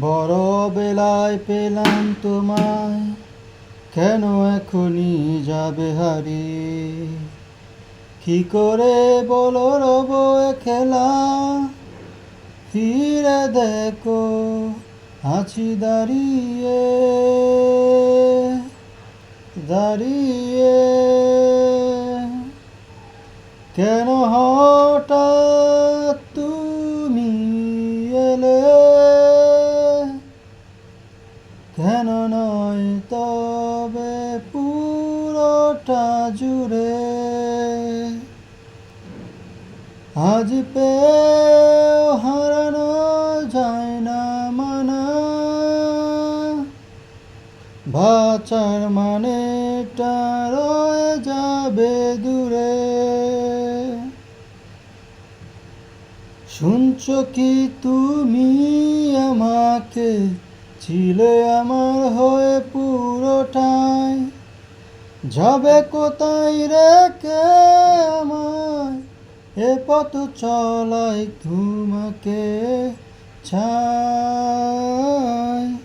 বড় বেলায় পেলাম তোমায়, কেন এখনই যাবে হারি? কি করে বলো রব খেলা? ফিরে দেখো, আছি দাঁড়িয়ে দাঁড়িয়ে। কেন হঠাৎ জুড়ে। আজ পেয়েও হারানো যায় না মানা। বাঁচার মানেটা রয়ে যাবে দূরে। শুনছ কি তুমি আমাকে? ছিলে আমার হয়ে পুরোটাই। যাবে কোথায় রেখে আমায়? এ পথ চলাই তোমাকে চাই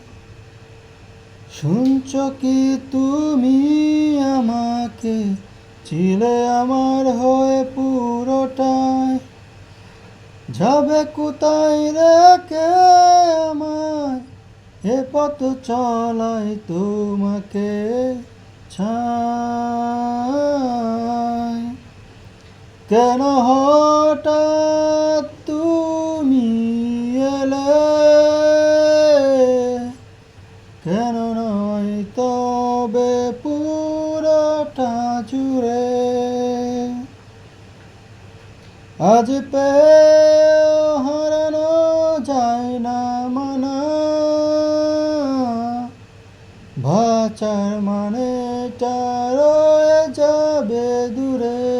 শুনছ কি তুমি আমাকে? ছিলে আমার হয়ে পুরোটাই। যাবে কোথায় রেখে আমায়? এ পথ চলাই তোমাকে ছাই। কেন হঠাৎ তুমি এলে? কেন নয় তবে পুরোটা জুড়ে? আজ পে হারানো যায় না মানা। ভাচার মানে রয়ে যাবে দূরে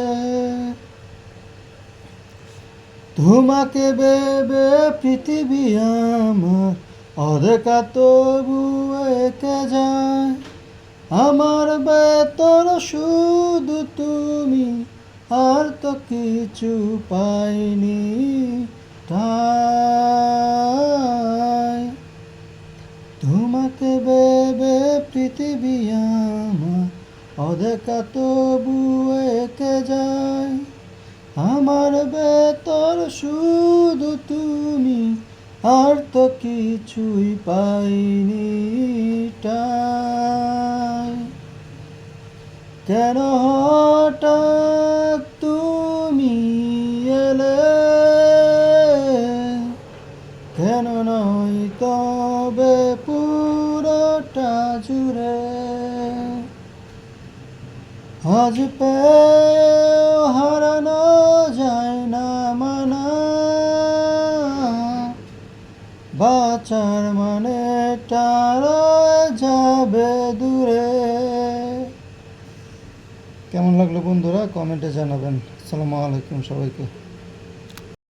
তোমাকে বেবে পৃথিবী আমার, অধেকা তবু একে যায়। আমার বেতন শুধু তুমি, আর তো কিছু পাইনি তাই তোমাকে বেবে পৃথিবী আমার, অধেকা তবু একে যায়। আমার বেতর শুধু তুমি, আর তো কিছুই পাইনি কেন হঠাৎ তুমি এলে? কেন নয় তবে পুরোটা জুড়ে? আজ পেয়েও বাঁচার মানে টার যাবে দূরে। কেমন লাগল বন্ধুরা? কমেন্টে জানাবেন। আসসালামু আলাইকুম সবাইকে।